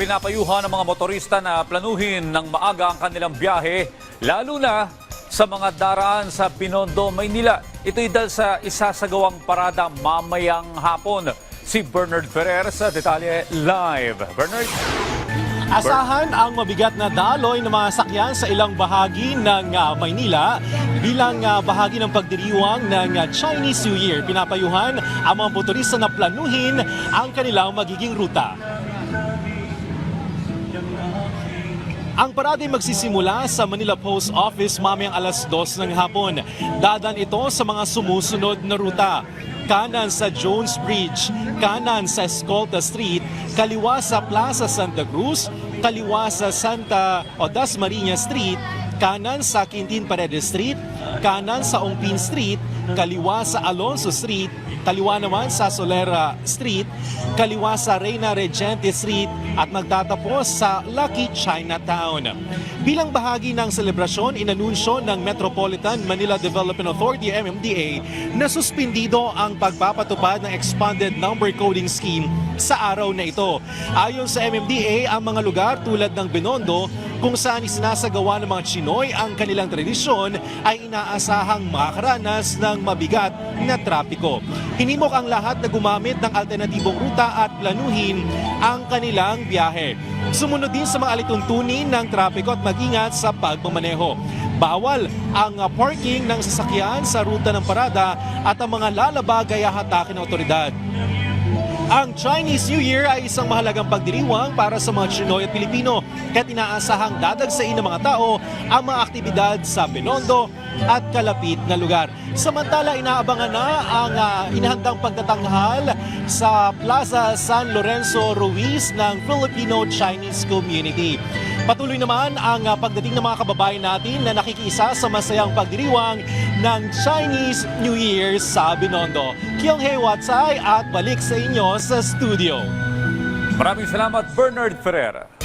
pinapayuhan ng mga motorista na planuhin ng maaga ang kanilang biyahe, lalo na sa mga daraan sa Pinondo, Maynila. Ito'y dahil sa isasagawang parada mamayang hapon. Si Bernard Ferrer sa Detalye Live. Bernard? Asahan ang mabigat na daloy ng mga sakyan sa ilang bahagi ng ah, Maynila bilang ah, bahagi ng pagdiriwang ng ah, Chinese New Year. Pinapayuhan ang mga motorista na planuhin ang kanilang magiging ruta. Ang parada ay magsisimula sa Manila Post Office mamayang alas 2 ng hapon. Dadan ito sa mga sumusunod na ruta. Kanan sa Jones Bridge, kanan sa Escolta Street, kaliwa sa Plaza Santa Cruz, kaliwa sa Santa o Dasmariñas Street, kanan sa Quintin Paredes Street, kanan sa Ongpin Street, kaliwa sa Alonso Street, kaliwa naman sa Solera Street, kaliwa sa Reina Regente Street at magtatapos sa Lucky Chinatown. Bilang bahagi ng selebrasyon, inanunsyo ng Metropolitan Manila Development Authority MMDA na suspindido ang pagpapatupad ng expanded number coding scheme sa araw na ito. Ayon sa MMDA, ang mga lugar tulad ng Binondo kung saan isinasagawa ng mga Chinoy ang kanilang tradisyon ay inaasahang makakaranas ng mabigat na trapiko. Hinimok ang lahat na gumamit ng alternatibong ruta at planuhin ang kanilang biyahe. Sumunod din sa mga alituntunin ng trapiko at mag-ingat sa pagmamaneho. Bawal ang parking ng sasakyan sa ruta ng parada at ang mga lalaba gaya hatakin ng otoridad. Ang Chinese New Year ay isang mahalagang pagdiriwang para sa mga Chinoy at Pilipino kaya't inaasahang dadagsain ng mga tao ang mga aktibidad sa Binondo at kalapit na lugar. Samantala, inaabangan na ang ah, inahandang pagtatanghal sa Plaza San Lorenzo Ruiz ng Filipino-Chinese Community. Patuloy naman ang ah, pagdating ng mga kababayan natin na nakikiisa sa masayang pagdiriwang ng Chinese New Year sa Binondo. Kyung Hei Watsai at balik sa inyo sa studio. Maraming salamat, Bernard Ferrer.